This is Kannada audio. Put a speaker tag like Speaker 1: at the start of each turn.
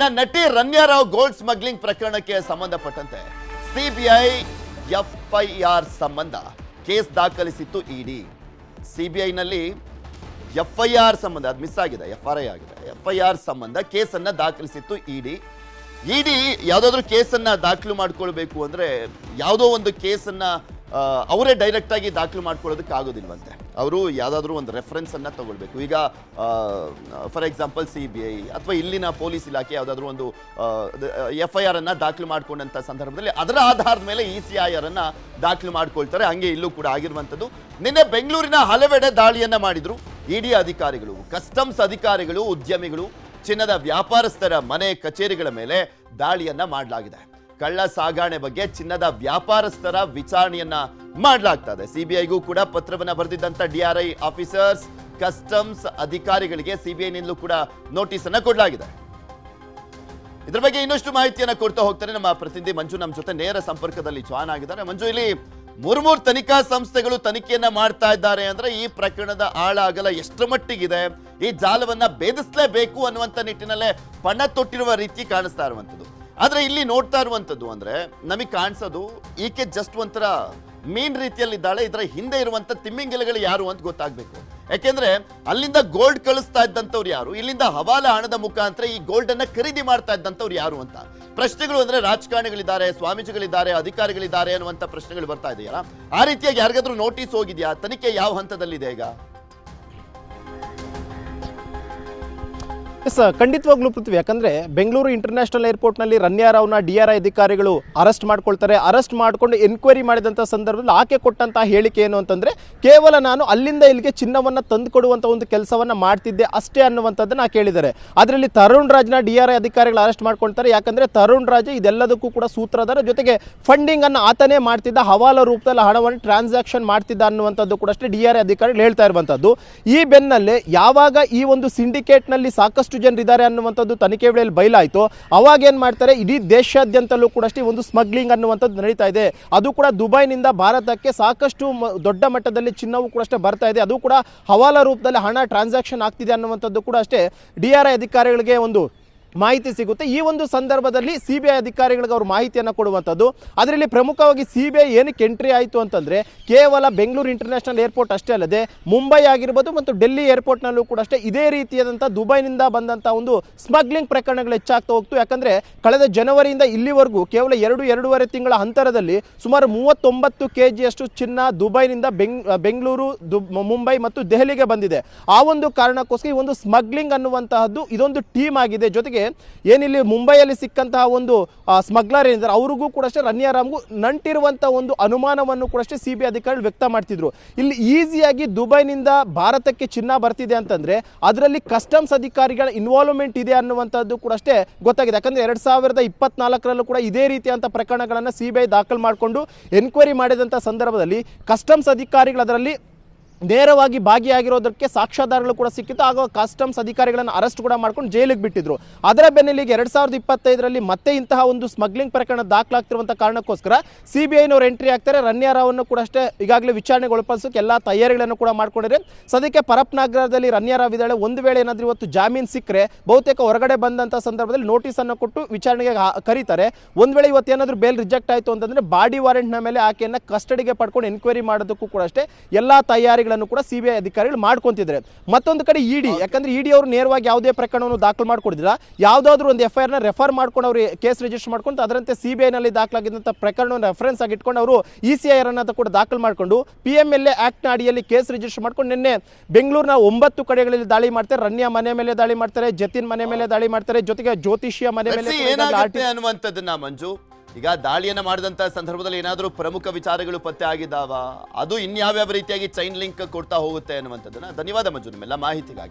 Speaker 1: ನಟಿ ರನ್ಯಾರಾವ್ ಗೋಲ್ಡ್ ಸ್ಮಗ್ಲಿಂಗ್ ಪ್ರಕರಣಕ್ಕೆ ಸಂಬಂಧಪಟ್ಟಂತೆ ಸಿಬಿಐ ಎಫ್ಐಆರ್ ಸಂಬಂಧ ಕೇಸ್ ದಾಖಲಿಸಿತ್ತು ಇಡಿ ಸಿಬಿಐನಲ್ಲಿ ಎಫ್ಐಆರ್ ಸಂಬಂಧ, ಅದು ಮಿಸ್ ಆಗಿದೆ ಎಫ್ ಐ ಆಗಿದೆ. ಎಫ್ಐಆರ್ ಸಂಬಂಧ ಕೇಸನ್ನ ದಾಖಲಿಸಿತ್ತು ಇಡಿ ಇಡಿ ಯಾವುದಾದ್ರೂ ಕೇಸನ್ನ ದಾಖಲು ಮಾಡ್ಕೊಳ್ಬೇಕು ಅಂದ್ರೆ ಯಾವುದೋ ಒಂದು ಕೇಸನ್ನ ಅವರೇ ಡೈರೆಕ್ಟ್ ಆಗಿ ದಾಖಲು ಮಾಡ್ಕೊಳ್ಳೋದಕ್ಕೆ ಆಗೋದಿಲ್ವಂತೆ ಅವರು ಯಾವುದಾದ್ರೂ ಒಂದು ರೆಫರೆನ್ಸ್ ಅನ್ನ ತಗೊಳ್ಬೇಕು. ಈಗ for example C B I ಅಥವಾ ಇಲ್ಲಿನ ಪೊಲೀಸ್ ಇಲಾಖೆ ಯಾವುದಾದ್ರೂ ಒಂದು ಎಫ್ ಐ ಆರ್ ಅನ್ನ ದಾಖಲು ಮಾಡಿಕೊಂಡಂತ ಸಂದರ್ಭದಲ್ಲಿ ಅದರ ಆಧಾರದ ಮೇಲೆ ಇ ಸಿ ಐ ಆರ್ ಅನ್ನ ದಾಖಲು ಮಾಡ್ಕೊಳ್ತಾರೆ. ಹಂಗೆ ಇಲ್ಲೂ ಕೂಡ ಆಗಿರುವಂಥದ್ದು. ನಿನ್ನೆ ಬೆಂಗಳೂರಿನ ಹಲವೆಡೆ ದಾಳಿಯನ್ನ ಮಾಡಿದ್ರು. ಇಡಿ ಅಧಿಕಾರಿಗಳು ಕಸ್ಟಮ್ಸ್ ಅಧಿಕಾರಿಗಳು, ಉದ್ಯಮಿಗಳು, ಚಿನ್ನದ ವ್ಯಾಪಾರಸ್ಥರ ಮನೆ ಕಚೇರಿಗಳ ಮೇಲೆ ದಾಳಿಯನ್ನ ಮಾಡಲಾಗಿದೆ. ಕಳ್ಳ ಸಾಗಾಣೆ ಬಗ್ಗೆ ಚಿನ್ನದ ವ್ಯಾಪಾರಸ್ಥರ ವಿಚಾರಣೆಯನ್ನ ಮಾಡಲಾಗ್ತಾ ಇದೆ ಸಿಬಿಐಗೂ ಕೂಡ ಪತ್ರವನ್ನ ಬರೆದಿದ್ದಂತ ಡಿಆರ್ಐ ಆಫೀಸರ್ಸ್, ಕಸ್ಟಮ್ಸ್ ಅಧಿಕಾರಿಗಳಿಗೆ ಸಿಬಿಐನಿಂದಲೂ ಕೂಡ ನೋಟಿಸ್ ಅನ್ನ ಕೊಡಲಾಗಿದೆ. ಇದ್ರ ಬಗ್ಗೆ ಇನ್ನಷ್ಟು ಮಾಹಿತಿಯನ್ನ ಕೊಡ್ತಾ ಹೋಗ್ತಾರೆ ನಮ್ಮ ಪ್ರತಿನಿಧಿ ಮಂಜು ನಮ್ಮ ಜೊತೆ ನೇರ ಸಂಪರ್ಕದಲ್ಲಿ ಜಾಯ್ನ್ ಆಗಿದ್ದಾರೆ. ಮಂಜು, ಇಲ್ಲಿ ಮೂರ್ ಮೂರು ತನಿಖಾ ಸಂಸ್ಥೆಗಳು ತನಿಖೆಯನ್ನ ಮಾಡ್ತಾ ಇದ್ದಾರೆ ಅಂದ್ರೆ ಈ ಪ್ರಕರಣದ ಆಳ ಅಗಲ ಎಷ್ಟು ಮಟ್ಟಿಗಿದೆ, ಈ ಜಾಲವನ್ನ ಭೇದಿಸಲೇಬೇಕು ಅನ್ನುವಂತ ನಿಟ್ಟಿನಲ್ಲೇ ಪಣ ತೊಟ್ಟಿರುವ ರೀತಿ ಕಾಣಿಸ್ತಾ ಇರುವಂತದ್ದು ಆದ್ರೆ ಇಲ್ಲಿ ನೋಡ್ತಾ ಇರುವಂಥದ್ದು ಅಂದ್ರೆ ನಮಗೆ ಕಾಣಿಸೋದು, ಈಕೆ ಜಸ್ಟ್ ಒಂಥರ ಮೀನ್ ರೀತಿಯಲ್ಲಿದ್ದಾಳೆ, ಇದರ ಹಿಂದೆ ಇರುವಂತ ತಿಮ್ಮಿಂಗಿಲಗಳು ಯಾರು ಅಂತ ಗೊತ್ತಾಗ್ಬೇಕು. ಯಾಕೆಂದ್ರೆ ಅಲ್ಲಿಂದ ಗೋಲ್ಡ್ ಕಳಿಸ್ತಾ ಇದ್ದಂಥವ್ರು ಯಾರು? ಇಲ್ಲಿಂದ ಹವಾಲ ಹಣದ ಮುಖಾಂತರ ಈ ಗೋಲ್ಡನ್ನು ಖರೀದಿ ಮಾಡ್ತಾ ಇದ್ದಂಥವ್ರು ಯಾರು ಅಂತ. ಪ್ರಶ್ನೆಗಳು ಅಂದ್ರೆ ರಾಜಕಾರಣಿಗಳಿದ್ದಾರೆ, ಸ್ವಾಮೀಜಿಗಳಿದ್ದಾರೆ, ಅಧಿಕಾರಿಗಳಿದ್ದಾರೆ ಅನ್ನುವಂಥ ಪ್ರಶ್ನೆಗಳು ಬರ್ತಾ ಇದೆಯಲ್ಲ. ಆ ರೀತಿಯಾಗಿ ಯಾರಿಗಾದ್ರೂ ನೋಟಿಸ್ ಹೋಗಿದೆಯಾ? ತನಿಖೆ ಯಾವ ಹಂತದಲ್ಲಿದೆ ಈಗ?
Speaker 2: ಎಸ್ ಖಂಡಿತವಾಗ್ಲೂ ಪೃಥ್ವಿ. ಯಾಕಂದ್ರೆ ಬೆಂಗಳೂರು ಇಂಟರ್ನ್ಯಾಷನಲ್ ಏರ್ಪೋರ್ಟ್ನಲ್ಲಿ ರನ್ಯಾರಾವ್ನ ಡಿ ಆರ್ ಐ ಅಧಿಕಾರಿಗಳು ಅರೆಸ್ಟ್ ಮಾಡ್ಕೊಳ್ತಾರೆ. ಅರೆಸ್ಟ್ ಮಾಡ್ಕೊಂಡು ಎನ್ಕ್ವೈರಿ ಮಾಡಿದಂಥ ಸಂದರ್ಭದಲ್ಲಿ ಆಕೆ ಕೊಟ್ಟಂತಹ ಹೇಳಿಕೆ ಏನು ಅಂತಂದ್ರೆ, ಕೇವಲ ನಾನು ಅಲ್ಲಿಂದ ಇಲ್ಲಿಗೆ ಚಿನ್ನವನ್ನು ತಂದು ಕೊಡುವಂಥ ಒಂದು ಕೆಲಸವನ್ನ ಮಾಡ್ತಿದ್ದೆ ಅಷ್ಟೇ ಅನ್ನುವಂಥದ್ದನ್ನ ಕೇಳಿದ್ದಾರೆ ಅದರಲ್ಲಿ ತರುಣ್ ರಾಜ್ನ ಡಿ ಆರ್ ಐ ಅಧಿಕಾರಿಗಳು ಅರೆಸ್ಟ್ ಮಾಡ್ಕೊಳ್ತಾರೆ ಯಾಕಂದ್ರೆ ತರುಣ್ ರಾಜ್ ಇದೆಲ್ಲದಕ್ಕೂ ಕೂಡ ಸೂತ್ರಧಾರ. ಜೊತೆಗೆ ಫಂಡಿಂಗ್ ಅನ್ನು ಆತನೇ ಮಾಡ್ತಿದ್ದ, ಹವಾಲ ರೂಪದಲ್ಲಿ ಹಣವನ್ನು ಟ್ರಾನ್ಸಾಕ್ಷನ್ ಮಾಡ್ತಿದ್ದ ಅನ್ನುವಂಥದ್ದು ಕೂಡ ಅಷ್ಟೇ ಡಿ ಆರ್ ಐ ಅಧಿಕಾರಿಗಳು ಹೇಳ್ತಾ ಇರುವಂಥದ್ದು. ಈ ಬೆನ್ನಲ್ಲೇ ಯಾವಾಗ ಈ ಒಂದು ಸಿಂಡಿಕೇಟ್ನಲ್ಲಿ ಸಾಕಷ್ಟು ಜನರಿದ್ದಾರೆ ಅನ್ನುವಂಥದ್ದು ತನಿಖೆ ವೇಳೆಯಲ್ಲಿ ಬಯಲಾಯಿತು. ಅವಾಗ ಏನು ಮಾಡ್ತಾರೆ? ಇಡೀ ದೇಶಾದ್ಯಂತಲೂ ಕೂಡ ಅಷ್ಟೇ ಒಂದು ಸ್ಮಗ್ಲಿಂಗ್ ಅನ್ನುವಂಥದ್ದು ನಡೀತಾ ಇದೆ. ಅದು ಕೂಡ ದುಬೈನಿಂದ ಭಾರತಕ್ಕೆ ಸಾಕಷ್ಟು ದೊಡ್ಡ ಮಟ್ಟದಲ್ಲಿ ಚಿನ್ನವು ಕೂಡ ಅಷ್ಟೇ ಬರ್ತಾ ಇದೆ. ಅದು ಕೂಡ ಹವಾಲ ರೂಪದಲ್ಲಿ ಹಣ ಟ್ರಾನ್ಸಾಕ್ಷನ್ ಆಗ್ತಿದೆ ಅನ್ನುವಂಥದ್ದು ಕೂಡ ಅಷ್ಟೇ. ಡಿ ಆರ್ ಐ ಅಧಿಕಾರಿಗಳಿಗೆ ಒಂದು ಮಾಹಿತಿ ಸಿಗುತ್ತೆ. ಈ ಒಂದು ಸಂದರ್ಭದಲ್ಲಿ ಸಿ ಬಿ ಐ ಅಧಿಕಾರಿಗಳಿಗೆ ಅವರು ಮಾಹಿತಿಯನ್ನು ಕೊಡುವಂಥದ್ದು. ಅದರಲ್ಲಿ ಪ್ರಮುಖವಾಗಿ ಸಿ ಬಿ ಐ ಏನಕ್ಕೆ ಎಂಟ್ರಿ ಆಯಿತು ಅಂತಂದರೆ ಕೇವಲ ಬೆಂಗಳೂರು ಇಂಟರ್ನ್ಯಾಷನಲ್ ಏರ್ಪೋರ್ಟ್ ಅಷ್ಟೇ ಅಲ್ಲದೆ ಮುಂಬೈ ಆಗಿರ್ಬೋದು ಮತ್ತು ಡೆಲ್ಲಿ ಏರ್ಪೋರ್ಟ್ನಲ್ಲೂ ಕೂಡ ಅಷ್ಟೇ ಇದೇ ರೀತಿಯಾದಂಥ ದುಬೈನಿಂದ ಬಂದಂಥ ಒಂದು ಸ್ಮಗ್ಲಿಂಗ್ ಪ್ರಕರಣಗಳು ಹೆಚ್ಚಾಗ್ತಾ ಹೋಗ್ತು. ಯಾಕಂದರೆ ಕಳೆದ ಜನವರಿಯಿಂದ ಇಲ್ಲಿವರೆಗೂ ಕೇವಲ ಎರಡು, ಎರಡೂವರೆ ತಿಂಗಳ ಅಂತರದಲ್ಲಿ ಸುಮಾರು ಮೂವತ್ತೊಂಬತ್ತು ಕೆ ಜಿಯಷ್ಟು ಚಿನ್ನ ದುಬೈನಿಂದ ಬೆಂಗ್, ಬೆಂಗಳೂರು, ದು, ಮುಂಬೈ ಮತ್ತು ದೆಹಲಿಗೆ ಬಂದಿದೆ. ಆ ಒಂದು ಕಾರಣಕ್ಕೋಸ್ಕರ ಈ ಒಂದು ಸ್ಮಗ್ಲಿಂಗ್ ಅನ್ನುವಂತಹದ್ದು ಇದೊಂದು ಟೀಮ್ ಆಗಿದೆ. ಜೊತೆಗೆ ಏನಿಲ್ಲಿ ಮುಂಬೈಯಲ್ಲಿ ಸಿಕ್ಕಂತಹ ಒಂದು ಸ್ಮಗ್ಲರ್ ಏನಿದ್ದಾರೆ ಅವ್ರಿಗೂ ಕೂಡ ಅಷ್ಟೇ ರನ್ಯಾರಾಮ್ಗೂ ನಂಟಿರುವಂಥ ಒಂದು ಅನುಮಾನವನ್ನು ಕೂಡ ಅಷ್ಟೇ ಸಿ ಬಿ ಅಧಿಕಾರಿಗಳು ವ್ಯಕ್ತ ಮಾಡ್ತಿದ್ರು. ಇಲ್ಲಿ ಈಸಿಯಾಗಿ ದುಬೈನಿಂದ ಭಾರತಕ್ಕೆ ಚಿನ್ನ ಬರ್ತಿದೆ ಅಂತಂದ್ರೆ ಅದರಲ್ಲಿ ಕಸ್ಟಮ್ಸ್ ಅಧಿಕಾರಿಗಳ ಇನ್ವಾಲ್ವ್ಮೆಂಟ್ ಇದೆ ಅನ್ನುವಂಥದ್ದು ಕೂಡ ಅಷ್ಟೇ ಗೊತ್ತಾಗಿದೆ. ಯಾಕಂದ್ರೆ ಎರಡ್ ಸಾವಿರದ ಇಪ್ಪತ್ನಾಲ್ಕರಲ್ಲೂ ಕೂಡ ಇದೇ ರೀತಿಯಂಥ ಪ್ರಕರಣಗಳನ್ನು ಸಿ ಬಿ ಐ ದಾಖಲು ಮಾಡಿಕೊಂಡು ಎನ್ಕ್ವೈರಿ ಮಾಡಿದಂಥ ಸಂದರ್ಭದಲ್ಲಿ ಕಸ್ಟಮ್ಸ್ ಅಧಿಕಾರಿಗಳು ಅದರಲ್ಲಿ ನೇರವಾಗಿ ಭಾಗಿಯಾಗಿರೋದಕ್ಕೆ ಸಾಕ್ಷ್ಯಾಧಾರಗಳು ಕೂಡ ಸಿಕ್ಕಿತ್ತು. ಆಗ ಕಸ್ಟಮ್ಸ್ ಅಧಿಕಾರಿಗಳನ್ನು ಅರೆಸ್ಟ್ ಕೂಡ ಮಾಡ್ಕೊಂಡು ಜೈಲಿಗೆ ಬಿಟ್ಟಿದ್ರು. ಅದರ ಬೆನ್ನೆಲ್ಲಿಗೆ ಎರಡ್ ಸಾವಿರದ ಇಪ್ಪತ್ತೈದರಲ್ಲಿ ಮತ್ತೆ ಇಂತಹ ಒಂದು ಸ್ಮಗ್ಲಿಂಗ್ ಪ್ರಕರಣ ದಾಖಲಾಗ್ತಿರುವಂಥ ಕಾರಣಕ್ಕೋಸ್ಕರ ಸಿಬಿಐನವರು ಎಂಟ್ರಿ ಆಗ್ತಾರೆ. ರನ್ಯಾರಾವನ್ನು ಕೂಡ ಅಷ್ಟೇ ಈಗಾಗಲೇ ವಿಚಾರಣೆಗೊಳಪಡಿಸೋಕೆ ಎಲ್ಲ ತಯಾರಿಗಳನ್ನು ಕೂಡ ಮಾಡ್ಕೊಂಡಿದ್ದಾರೆ ಸದ್ಯಕ್ಕೆ ಪರಪ್ನಗರದಲ್ಲಿ ರನ್ಯಾರಾವ್ ಇದ್ದಾಳೆ. ಒಂದು ವೇಳೆ ಏನಾದರೂ ಇವತ್ತು ಜಾಮೀನು ಸಿಕ್ಕರೆ ಬಹುತೇಕ ಹೊರಗಡೆ ಬಂದಂಥ ಸಂದರ್ಭದಲ್ಲಿ ನೋಟಿಸ್ ಅನ್ನು ಕೊಟ್ಟು ವಿಚಾರಣೆಗೆ ಕರೀತಾರೆ. ಒಂದು ವೇಳೆ ಇವತ್ತು ಏನಾದರೂ ಬೇಲ್ ರಿಜೆಕ್ಟ್ ಆಯಿತು ಅಂತಂದ್ರೆ ಬಾಡಿ ವಾರೆಂಟ್ನ ಮೇಲೆ ಆಕೆಯನ್ನು ಕಸ್ಟಡಿಗೆ ಪಡ್ಕೊಂಡು ಎನ್ಕ್ವೈರಿ ಮಾಡೋದಕ್ಕೂ ಕೂಡ ಅಷ್ಟೇ ಎಲ್ಲ ತಯಾರಿಗಳನ್ನು ಕೂಡ ಸಿಬಿಐ ಅಧಿಕಾರಿಗಳು ಮಾಡ್ಕೊಂತಿದ್ರೆ ಮತ್ತೊಂದು ಕಡೆ ಇಡಿ ಯಾಕಂದ್ರೆ ಇಡಿ ಅವರು ನೇರವಾಗಿ ಯಾವುದೇ ಪ್ರಕರಣವನ್ನು ದಾಖಲು ಮಾಡ್ಕೊಡಿದಿಲ್ಲ. ಯಾವುದಾದ್ರೂ ಒಂದು ಎಫ್ನ ರೆಫರ್ ಮಾಡ್ಕೊಂಡು ಅವರು ಕೇಸ್ ರಿಜಿಸ್ಟರ್ ಮಾಡ್ಕೊಂಡು ಅದರಂತೆ ಸಿ ಬಿ ಐನಲ್ಲಿ ದಾಖಲಾಗಿದ್ದಂಥ ಪ್ರಕರಣವನ್ನು ರೆಫರೆನ್ಸ್ ಆಗಿ ಇಟ್ಕೊಂಡು ಅವರು ಇ ಸಿ ಐ ಆರ್ ಅನ್ನ ಕೂಡ ದಾಖಲು ಮಾಡಿಕೊಂಡು ಪಿ ಎಂ ಎಲ್ ಎ ಆಕ್ಟ್ನ ಅಡಿಯಲ್ಲಿ ಕೇಸ್ ರಿಜಿಸ್ಟರ್ ಮಾಡ್ಕೊಂಡು ನಿನ್ನೆ ಬೆಂಗಳೂರಿನ ಒಂಬತ್ತು ಕಡೆಗಳಲ್ಲಿ ದಾಳಿ ಮಾಡ್ತಾರೆ. ರನ್ಯ ಮನೆ ಮೇಲೆ ದಾಳಿ ಮಾಡ್ತಾರೆ ಜತಿನ್ ಮನೆ ಮೇಲೆ ದಾಳಿ ಮಾಡ್ತಾರೆ ಜೊತೆಗೆ ಜ್ಯೋತಿಷಿಯ ಮನೆ ಮೇಲೆ
Speaker 1: ಅನ್ನುವಂಥದ್ದನ್ನ ಮಂಜು. ಈಗ ದಾಳಿಯನ್ನ ಮಾಡಿದಂಥ ಸಂದರ್ಭದಲ್ಲಿ ಏನಾದರೂ ಪ್ರಮುಖ ವಿಚಾರಗಳು ಪತ್ತೆ ಆಗಿದ್ದಾವ? ಅದು ಇನ್ಯಾವ್ಯಾವ ರೀತಿಯಾಗಿ ಚೈನ್ ಲಿಂಕ್ ಕೊಡ್ತಾ ಹೋಗುತ್ತೆ ಅನ್ನುವಂಥದ್ದನ್ನು ಧನ್ಯವಾದ ಮಂಜು, ನಿಮ್ಮೆಲ್ಲ ಮಾಹಿತಿಗಾಗಿ.